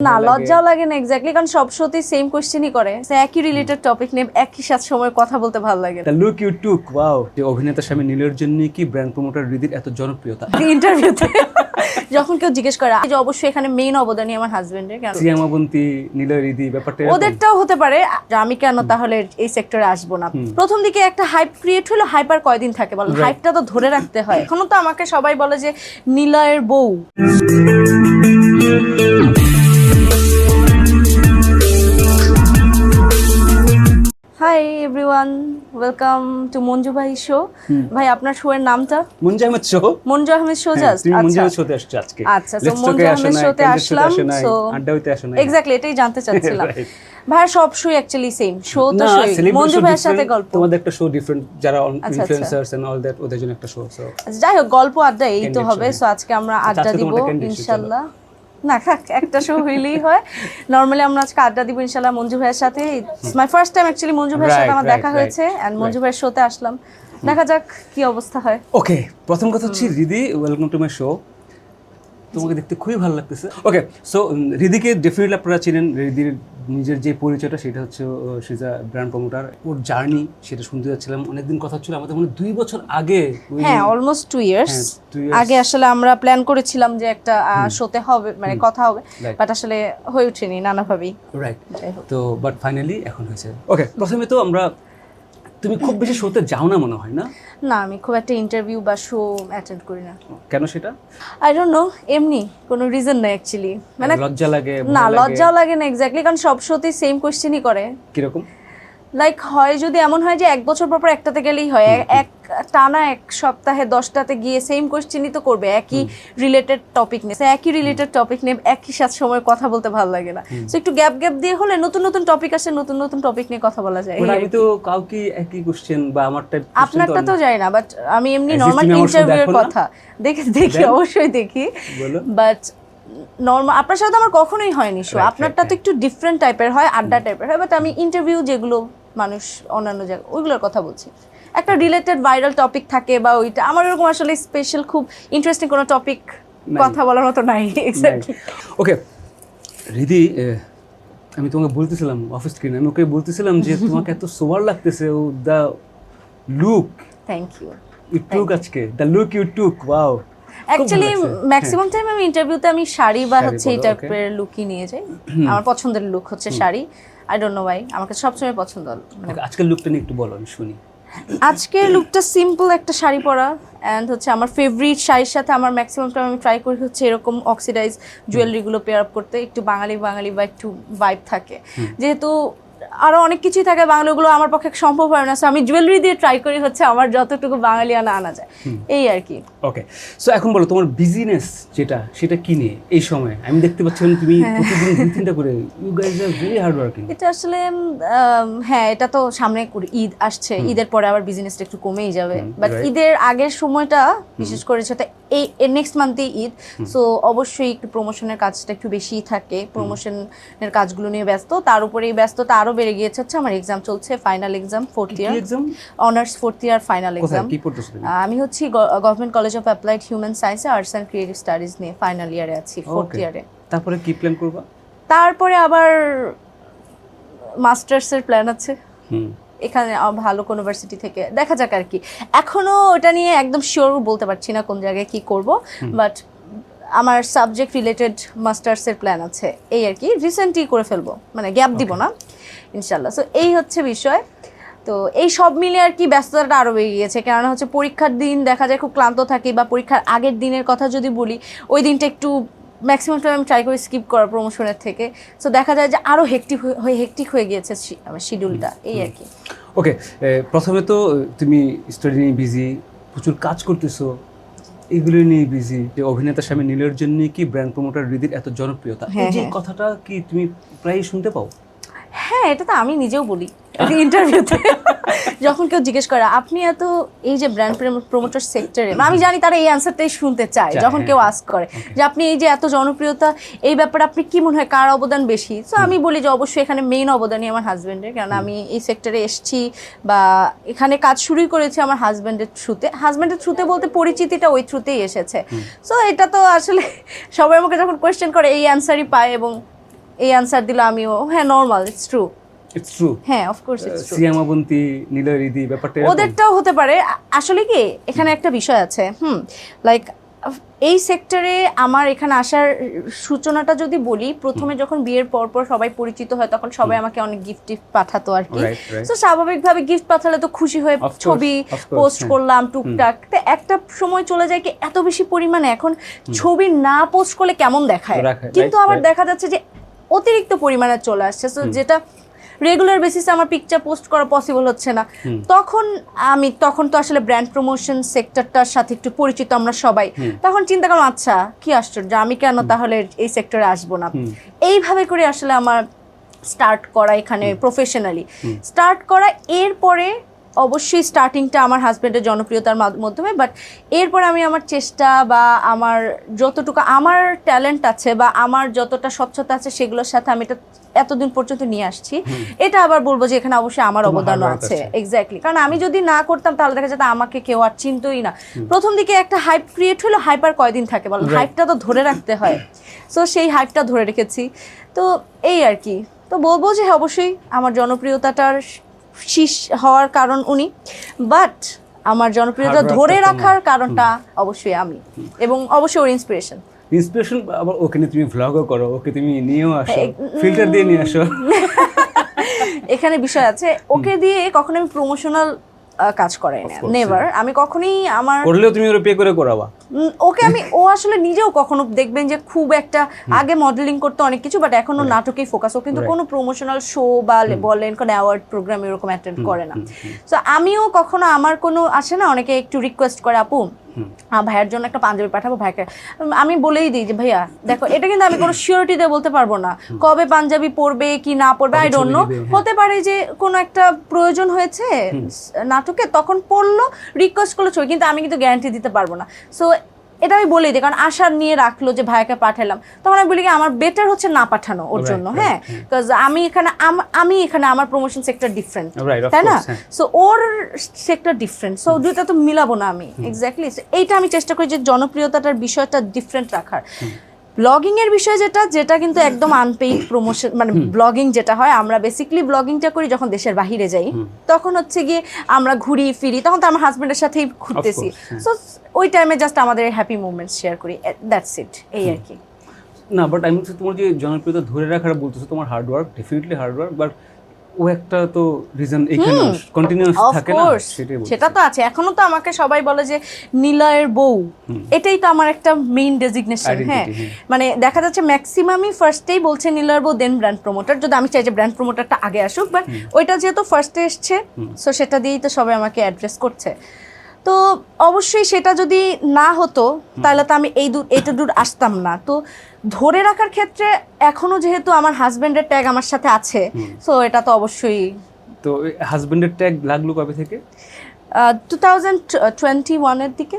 না লজ্জাও লাগে না এক্স্যাক্টলি কারণ সব শোতেই সেম কোশ্চেনই করে। একই রিলেটেড টপিক নিয়ে একই সাথে সময় কথা বলতে ভালো লাগে the look you took wow যে অভিনেতা স্বামী নীলের জন্য কি ব্র্যান্ড প্রমোটার রিদির এত জনপ্রিয়তা? ইন্টারভিউতে যখন কেউ জিজ্ঞেস করে যে অবশ্যই এখানে মেইন অবদানই আমার হাজবেন্ডের কেন? সিয়ামাবন্তী নীলের রিদি ব্যাপারটা ওদেরটাও হতে পারে যে আমি কেন তাহলে এই সেক্টরে আসব না? প্রথম দিকে একটা হাইপ ক্রিয়েট হলো হাইপার কয়দিন থাকে বল. হাইপটা তো ধরে রাখতে হয়। এখনও তো আমাকে সবাই বলে যে নীলয়ের বউ। এভরিওয়ান ওয়েলকাম টু মঞ্জু ভাই শো ভাই আপনার শো এর নামটা? মুঞ্জা আহমেদ শো মঞ্জু আহমেদ শোজ হ্যাঁ, তুমি মুঞ্জা আহমেদ শোতে আসছো আজকে। আচ্ছা, মঞ্জু আহমেদ শোতে আসলাম, so- আড্ডা হইতে আসো। এক্স্যাক্টলি এটাই জানতে চাচ্ছিলাম. ভাইয়া সব শো অ্যাকচুয়ালি সেম শো তো মঞ্জু ভাইয়ের সাথে গল্প। তোমাদের একটা শো ডিফারেন্ট যারা আচ্ছা। ইনফ্লুয়েন্সার্স এন্ড অল দ্যাট ওদের জন্য একটা শো সো আচ্ছা, যাই হোক গল্প আড্ডা এই তো হবে। সো আজকে আমরা আচ্ছা, আড্ডা দিব candid show, ইনশাল্লাহ। না থাক একটা শো হইলেই হয়। নর্মালি আমরা আজকে আড্ডা দিব ইনশাল্লাহ মঞ্জু ভাইয়ের সাথে। It's my first time actually Manju ভাইয়ের সাথে আমার দেখা হয়েছে এন্ড মঞ্জু ভাইয়ের শোতে আসলাম। দেখা যাক কি অবস্থা হয়। ওকে প্রথম কথা হচ্ছে Ridhi welcome to my show তোমাকে দেখতে খুবই ভালো লাগতেছে। ওকে সো রিদিকে ডেফিনেটলি আপনারা চিনেন। রিদির নিজের যে পরিচয়টা সেটা হচ্ছে সিজ আ ব্র্যান্ড প্রমোটার ওর জার্নি সেটা শুনতে যাচ্ছিলাম। অনেকদিন কথা হচ্ছিল আমাদের মনে দুই বছর আগে হ্যাঁ অলমোস্ট টু ইয়ার্স। আগে আসলে আমরা প্ল্যান করেছিলাম যে একটা শোতে হবে মানে কথা হবে। বাট আসলে হয়ে ওঠেনি নানাভাবেই। রাইট। তো বাট ফাইনালি এখন হয়েছে। ওকে প্রথমে তো আমরা তুমি খুব বেশি শোতে যাও না মনে হয় না? না আমি খুব একটা ইন্টারভিউ বা শো অ্যাটেন্ড করি না। কেন সেটা? আই ডোন্ট নো এমনি কোনো রিজন নাই অ্যাকচুয়ালি মানে লজ্জা লাগে না? লজ্জাও লাগে না এক্স্যাক্টলি কারণ সব শোতেই সেম কোশ্চেনই করে। কীরকম? লাইক হয় যদি এমন হয় যে এক বছর পর পর একটাতে গেলেই হয় এক টানা এক সপ্তাহে দশটাতে গিয়ে সেম কোশ্চেনই তো করবে একই রিলেটেড টপিক নিয়ে। একই রিলেটেড টপিক নিয়ে একই সাথে সময় কথা বলতে ভালো লাগে না। তো একটু গ্যাপ গ্যাপ দিয়ে হলে নতুন নতুন টপিক আসে নতুন নতুন টপিক নিয়ে কথা বলা যায়। মানে আমি তো কাউকে একই কোশ্চেন বা আমার টাইপ আপনারটা তো যাই না বাট আমি এমনি নর্মাল ইন্টারভিউ এর কথা। দেখে দেখি অবশ্যই দেখি। বলো। বাট নর্মাল আপনার সাথে আমার কখনোই হয়নি শো আপনারটা তো একটু ডিফারেন্ট টাইপের হয় আড্ডা টাইপের হয় বাট আমি ইন্টারভিউ যেগুলো মানুষ অন্যান্য জায়গা ওইগুলোর কথা বলছি। একটা রিলেটেড ভাইরাল টপিক থাকে বা ওইটা আমার এরকম আসলে স্পেশাল খুব ইন্টারেস্টিং কোনো টপিক কথা বলার মতো নাই এক্স্যাক্টলি ওকে রিদি আমি তোমাকে বলতেছিলাম অফিস স্ক্রিনে আমি ওকে বলতেছিলাম যে তোমাকে এত সোয়ার লাগতেছে ও the look thank you you took আজকে the look you took wow actually maximum time আমি ইন্টারভিউতে আমি শাড়ি বা হচ্ছে এই টাইপের লুকই নিয়ে যাই। আমার পছন্দের লুক হচ্ছে শাড়ি। আই ডোন্ট নো ভাই আমাকে সবসময় পছন্দ। মানে আজকের লুকটা নিয়ে একটু বলো আমি শুনি। আজকের লুকটা সিম্পল একটা শাড়ি পরা অ্যান্ড হচ্ছে আমার ফেভারিট শাড়ির সাথে আমার ম্যাক্সিমাম টাইম আমি ট্রাই করি হচ্ছে এরকম অক্সিডাইজ জুয়েলারিগুলো পেয়ার আপ করতে একটু বাঙালি বাঙালি বা একটু ভাইব থাকে। যেহেতু আরও অনেক কিছুই থাকে বাংলাগুলো আমার পক্ষে সম্ভব হয় না। সো আমি জুয়েলারি দিয়ে ট্রাই করি হচ্ছে আমার যতটুকু বাঙালি আনা আনা যায়। এই আর কি। ওকে সো এখন বলো তোমার বিজনেস যেটা সেটা কি নিয়ে এই সময়? আমি দেখতে পাচ্ছিলাম তুমি প্রতিদিন দুই তিনটা করে you guys are very hard working এটা আসলে হ্যাঁ এটা তো সামনে ঈদ আসছে। ঈদের পরে আবার বিজনেসটা একটু কমেই যাবে। বাট ঈদের আগের সময়টা বিশেষ করে সেটা এই নেক্সট মান্থে ঈদ সো অবশ্যই একটু প্রমোশনের কাজটা একটু বেশিই থাকে প্রমোশনের কাজগুলো নিয়ে ব্যস্ত তার উপরে এই ব্যস্ততা আরও বেড়ে গিয়েছে হচ্ছে আমার এক্সাম চলছে final exam fourth year honours fourth year final exam আমি হচ্ছি government college of applied human science arts and creative studies নিয়ে ফাইনাল ইয়ারে আছি ফোর্থ. ইয়ারে তারপরে কি প্ল্যান করবা? তারপরে আবার মাস্টার্সের প্ল্যান আছে। হুম। এখানে ভালো কোনো ইউনিভার্সিটি থেকে। দেখা যাক আর কি। এখনও ওটা নিয়ে একদম শিওর বলতে পারছি না কোন জায়গায় কি করব বাট আমার সাবজেক্ট রিলেটেড মাস্টার্সের প্ল্যান আছে। এই আর কি রিসেন্টলি করে ফেলব। মানে গ্যাপ দিব না ইনশাল্লাহ সো এই হচ্ছে বিষয়। তো এই সব মিলে আর কি ব্যস্ততাটা আরও বেড়ে গিয়েছে। কেননা হচ্ছে পরীক্ষার দিন দেখা যায় খুব ক্লান্ত থাকি বা পরীক্ষার আগের দিনের কথা যদি বলি ওই দিনটা একটু ম্যাক্সিমাম টাইম আমি ট্রাই করি স্কিপ করার প্রমোশনের থেকে। সো দেখা যায় যে আরও হেকটিক হয়ে হেকটিক হয়ে গিয়েছে শিডিউলটা এই আর কি ওকে প্রথমে তো তুমি স্টাডি নিয়ে বিজি প্রচুর কাজ করতেছো। এগুলো নিয়ে বিজি যে অভিনেতা স্বামী নীলের জন্য কি ব্র্যান্ড প্রমোটার রিদির এত জনপ্রিয়তা? এই হ্যাঁ, যে হ্যাঁ। কথাটা কি তুমি প্রায়ই শুনতে পাও? হ্যাঁ এটা তো আমি নিজেও বলি। ইন্টারভিউতে যখন কেউ জিজ্ঞেস করে আপনি এত এই যে ব্র্যান্ড প্রমোটার সেক্টরে আমি জানি তারা এই অ্যান্সারটাই শুনতে চায় যখন হ্যাঁ, কেউ আস্ক করে যে আপনি এই যে এত জনপ্রিয়তা এই ব্যাপারে আপনি কি মনে হয় কার অবদান বেশি? তো আমি বলি যে অবশ্যই এখানে মেইন অবদানই আমার হাজবেন্ডের কারণ আমি এই সেক্টরে এসেছি বা এখানে কাজ শুরুই করেছি আমার হাজবেন্ডের থ্রুতে হাজবেন্ডের থ্রুতে বলতে পরিচিতিটা ওই থ্রুতেই এসেছে। সো এটা তো আসলে সবাই আমাকে যখন কোয়েশ্চেন করে এই অ্যান্সারই পায় এবং এই অ্যান্সার দিলে আমিও। হ্যাঁ normal it's true it's true হ্যাঁ অফকোর্স ইটস ট্রু সিয়ামাবন্তী নীলয় রিদি ব্যাপারটা ওদেরটাও হতে পারে। আসলে কি এখানে একটা বিষয় আছে হুম লাইক এই সেক্টরে আমার এখানে আসার সূচনাটা যদি বলি প্রথমে যখন বিয়ের পর পর সবাই পরিচিত হয় তখন সবাই আমাকে অনেক গিফট টিফট পাঠাতো আর কি. তো স্বাভাবিকভাবে গিফট পাঠালে তো খুশি হয়ে ছবি পোস্ট হ্যাঁ। করলাম টুকটাক। তো একটা সময় চলে যায় কি এত বেশি পরিমাণে এখন ছবি না পোস্ট করলে কেমন দেখায়? কিন্তু আবার দেখা যাচ্ছে যে অতিরিক্ত পরিমাণে চলে আসছে। তো যেটা রেগুলার বেসিসে আমার পিকচার পোস্ট করা পসিবল হচ্ছে না। তখন আমি তখন তো আসলে ব্র্যান্ড প্রমোশন সেক্টরটার সাথে একটু পরিচিত আমরা সবাই। তখন চিন্তা করলাম আচ্ছা কি আশ্চর্য আমি কেন তাহলে এই সেক্টরে আসব না? এইভাবে করে আসলে আমার স্টার্ট করা এখানে প্রফেশনালি স্টার্ট করা এরপরে অবশ্যই স্টার্টিংটা আমার হাজব্যান্ডের জনপ্রিয়তার মাধ- মাধ্যমে বাট এরপর আমি আমার চেষ্টা বা আমার যতটুকু আমার ট্যালেন্ট আছে বা আমার যতটা স্বচ্ছতা আছে সেগুলোর সাথে আমি এটা এতদিন পর্যন্ত নিয়ে আসছি। এটা আবার বলব যে এখানে অবশ্যই আমার অবদানও আছে। এক্স্যাক্টলি কারণ আমি যদি না করতাম তাহলে দেখা যেত আমাকে কেউ আর চিনতই না। প্রথম দিকে একটা হাইপ ক্রিয়েট হলো হাইপ আর কয়দিন থাকে বলো. হাইপটা তো ধরে রাখতে হয়। সো সেই হাইপটা ধরে রেখেছি। তো এই আর কি। তো বলব যে হ্যাঁ, অবশ্যই আমার জনপ্রিয়তাটার শীষ হওয়ার কারণ উনি। বাট আমার জনপ্রিয়তা ধরে রাখার কারণটা অবশ্যই আমি। এবং অবশ্যই ওর ইন্সপিরেশন ইন্সপিরেশন আবার ওকে নিয়ে তুমি ভ্লগও করো ওকে তুমি নিয়েও আসো। ফিল্টার দিয়ে নিয়ে আসো। এখানে বিষয় আছে। ওকে দিয়ে কখনো আমি প্রমোশনাল কাজ করাই না নেভার আমি কখনোই আমার করলেও তুমি ওরে পে করে করাবা। ওকে আমি ও আসলে নিজেও কখনো দেখবেন যে খুব একটা আগে মডেলিং করতে অনেক কিছু বাট এখনও নাটকেই ফোকাস ও কিন্তু কোনো প্রমোশনাল শো বা বলেন কোনো অ্যাওয়ার্ড প্রোগ্রাম এরকম অ্যাটেন্ড করে না। তো আমিও কখনো আমার কোনো আসে না অনেকে একটু রিকোয়েস্ট করে আপু ভাইয়ের জন্য একটা পাঞ্জাবি পাঠাবো ভাইকে আমি বলেই দিই যে ভাইয়া দেখো এটা কিন্তু আমি কোনো শিওরিটি দিয়ে বলতে পারব না। কবে পাঞ্জাবি পরবে কি না পরবে আই ডোন্ট নো। হতে পারে যে কোনো একটা প্রয়োজন হয়েছে নাটকে তখন পড়ল রিকোয়েস্ট করল ছবি কিন্তু আমি কিন্তু গ্যারান্টি দিতে পারব না। সো এটা আমি বলেই দিই কারণ আশা নিয়ে রাখল যে ভাইয়াকে পাঠালাম। তখন আমি বলি কি আমার বেটার হচ্ছে না পাঠানো ওর জন্য হ্যাঁ? বিকজ আমি এখানে আম- এখানে আমার প্রমোশন সেক্টর ডিফারেন্ট তাই না? হ্যাঁ। সো ওর সেক্টর ডিফারেন্ট সো দুইটা তো মিলাবো না আমি এক্স্যাক্টলি এইটা আমি চেষ্টা করি যে জনপ্রিয়তাটার বিষয়টা ডিফারেন্ট রাখার। ব্লগিং এর বিষয়ে যেটা যেটা কিন্তু একদম আনপেইড প্রমোশন মানে ব্লগিং যেটা হয় আমরা বেসিক্যালি ব্লগিংটা করি যখন দেশের বাহিরে যাই। তখন হচ্ছে গিয়ে আমরা ঘুরি ফিরি তখন তো আমার হাজবেন্ডের সাথেই ঘুরতেছি। হ্যাঁ। সো ওই টাইমে জাস্ট আমাদের হ্যাপি মুভমেন্টস শেয়ার করি দ্যাটস ইট এই আর কি। না বাট আমি তোমার যে জনপ্রিয়তা ধরে রাখার বলতেছো তোমার hard work definitely hard work but ও একটা তো রিজন এখানে কন্টিনিউয়াস থাকে না সেটা তো আছে। এখনও তো আমাকে সবাই বলে যে নীলয়ের বউ। এটাই তো আমার একটা মেইন ডেজিগনেশন হ্যাঁ। হ্যাঁ। মানে দেখা যাচ্ছে ম্যাক্সিমামই ফার্স্টেই বলছে নীলয়ের বউ দেন ব্র্যান্ড প্রমোটার যদি আমি চাই যে ব্র্যান্ড প্রমোটারটা আগে আসুক বাট ওইটা যেহেতু ফার্স্টে এসছে সো সেটা দিয়েই তো সবাই আমাকে অ্যাড্রেস করছে। তো অবশ্যই সেটা যদি না হতো তাহলে তো আমি এই দূর এইটা দূর আসতাম না। তো ধরে রাখার ক্ষেত্রে এখনও যেহেতু আমার হাজবেন্ডের ট্যাগ আমার সাথে আছে সো এটা তো অবশ্যই তো হাজবেন্ডের ট্যাগ লাগল কবে থেকে? টু থাউজেন্ড টোয়েন্টি ওয়ানের দিকে।